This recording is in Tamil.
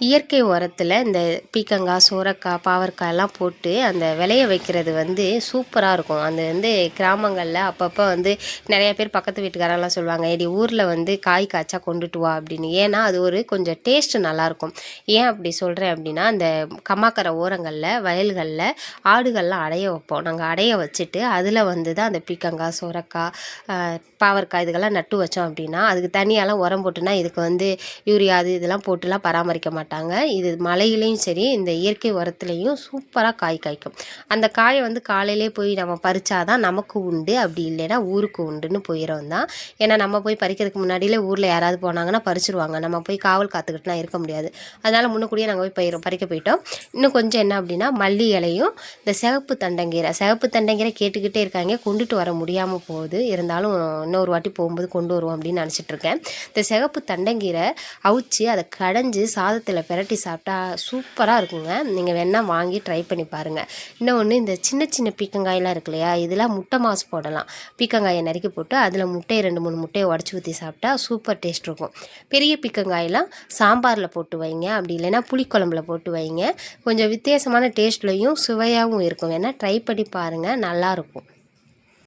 இயற்கை உரத்தில் இந்த பீக்கங்காய் சுரக்காய் பாவற்காய் எல்லாம் போட்டு அந்த விளைய வைக்கிறது வந்து சூப்பராக இருக்கும். அந்த வந்து கிராமங்களில் அப்பப்போ வந்து நிறைய பேர் பக்கத்து வீட்டுக்காரெல்லாம் சொல்லுவாங்க ஏடி ஊரில் வந்து காய் காய்ச்சா கொண்டுட்டு வா அப்படின்னு. ஏன்னா அது ஒரு கொஞ்சம் டேஸ்ட்டு நல்லாயிருக்கும். ஏன் அப்படி சொல்கிறேன் அப்படின்னா அந்த கம்மாக்கரை ஓரங்களில் வயல்களில் ஆடுகள்லாம் அடைய வைப்போம். நாங்கள் அடைய வச்சுட்டு அதில் வந்து தான் அந்த பீக்கங்காய் சுரக்காய் பாவற்காய் இதுக்கெல்லாம் நட்டு வச்சோம் அப்படின்னா அதுக்கு தனியாலாம் உரம் போட்டுனா இதுக்கு வந்து யூரியா அது இதெல்லாம் போட்டுலாம் பராமரிக்க மாட்டோம் மாட்டாங்க. இது மலையிலையும் சரி இந்த இயற்கை உரத்துலேயும் சூப்பராக காய் காய்க்கும். அந்த காயை வந்து காலையிலே போய் நம்ம பறிச்சாதான் நமக்கு உண்டு. அப்படி இல்லைன்னா ஊருக்கு உண்டுன்னு போயிடும் தான். ஏன்னா நம்ம போய் பறிக்கிறதுக்கு முன்னாடியிலே ஊரில் யாராவது போனாங்கன்னா பறிச்சிருவாங்க. நம்ம போய் காவல் காத்துக்கிட்டுலாம் இருக்க முடியாது. அதனால் முன்னக்கூடியே நாங்கள் போய் பயிரோம் பறிக்க போயிட்டோம். இன்னும் கொஞ்சம் என்ன அப்படின்னா மல்லி இலையும் இந்த சிகப்பு தண்டங்கீரை சிகப்பு தண்டங்கீரை கேட்டுக்கிட்டே இருக்காங்க. கொண்டுட்டு வர முடியாமல் போகுது. இருந்தாலும் இன்னொரு வாட்டி போகும்போது கொண்டு வருவோம் அப்படின்னு நினச்சிட்ருக்கேன் இந்த சிகப்பு தண்டங்கீரை அவிச்சு அதை கடைஞ்சி சாதத்தில் பிரட்டி சாப்பிட்டா சூப்பராக இருக்குங்க. நீங்கள் வேணால் வாங்கி ட்ரை பண்ணி பாருங்கள் இன்னொன்று இந்த சின்ன சின்ன பீக்கங்காயெலாம் இருக்கு இல்லையா இதெல்லாம் முட்டை மாசு போடலாம். பீக்கங்காயை நறுக்கி போட்டு அதில் முட்டையை ரெண்டு மூணு முட்டையை உடச்சி ஊற்றி சாப்பிட்டா சூப்பர் டேஸ்ட் இருக்கும். பெரிய பீக்கங்காயெல்லாம் சாம்பாரில் போட்டு வைங்க. அப்படி இல்லைன்னா புளிக்குழம்புல போட்டு வைங்க. கொஞ்சம் வித்தியாசமான டேஸ்ட்லையும் சுவையாகவும் இருக்கும். வேணால் ட்ரை பண்ணி பாருங்கள் நல்லாயிருக்கும்